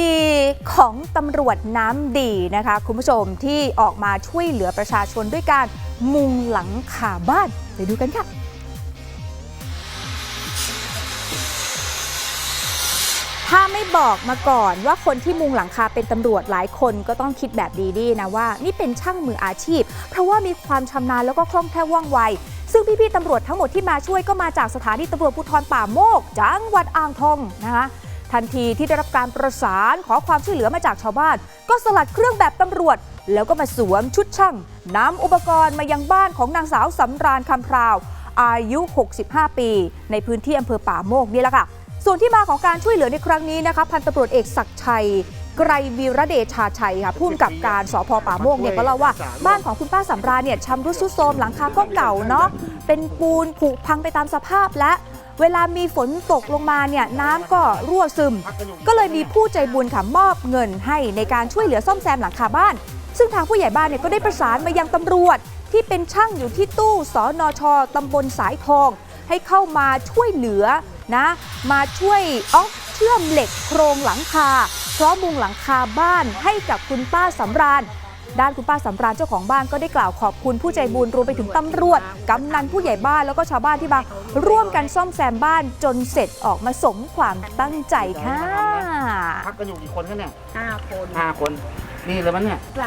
ดีๆ ของตำรวจน้ำดีนะคะ คุณผู้ชมที่ออกมาช่วยเหลือประชาชนด้วยการมุงหลังคาบ้านไปดูกันค่ะถ้าไม่บอกมาก่อนว่าคนที่มุงหลังคาเป็นตำรวจหลายคนก็ต้องคิดแบบดีๆนะว่า นี่เป็นช่างมืออาชีพ เพราะว่ามีความชำนาญแล้วก็คล่องแคล่วว่องไว ซึ่งพี่ๆตำรวจทั้งหมดที่มาช่วยก็มาจากสถานีตำรวจภูธรป่าโมก จังหวัดอ่างทองนะคะ ทันทีที่ได้รับการประสานขอความช่วยเหลือมาจากชาวบ้าน ก็สลัดเครื่องแบบตำรวจ แล้วก็มาสวมชุดช่างนำอุปกรณ์มายังบ้านของนางสาวสำราญคำพราว อายุ 65 ปี ในพื้นที่อำเภอป่าโมกนี่แหละค่ะ ส่วนที่มาของการช่วยเหลือในครั้งนี้นะคะ พันตำรวจเอกศักชัยไกรวีระเดชาชัยค่ะผู้กำกับการสพป่าโมกเนี่ยก็เล่าว่าบ้านของคุณป้าสำราญเนี่ยชำรุดทรุดโทรมหลังคาก็เก่าเนาะเป็นปูนผุพังไปตามสภาพและ เวลามีฝนตกลงมาเนี่ยน้ำก็รั่วซึม ก็เลยมีผู้ใจบุญค่ะมอบเงินให้ในการช่วยเหลือซ่อมแซมหลังคาบ้าน ซึ่งทางผู้ใหญ่บ้านเนี่ยก็ได้ประสานมายังตำรวจ ที่เป็นช่างอยู่ที่ตู้สอนอชตำบลสายทอง ให้เข้ามาช่วยเหลือนะ มาช่วยอ๊อกเชื่อมเหล็กโครงหลังคาพร้อมมุงหลังคาบ้านให้กับคุณป้าสำราญ ด้านคุณป้าสำราญเจ้าของบ้านก็ได้กล่าวขอบคุณผู้ใจบุญรวมไปถึงตำรวจกำนันผู้ใหญ่บ้านแล้วก็ชาวบ้านที่มาร่วมกันซ่อมแซมบ้านจนเสร็จออกมาสมความตั้งใจค่ะ พักกันอยู่กี่คนกันเนี่ยห้าคนห้าคน นี่เลยมันเนี่ย ไหล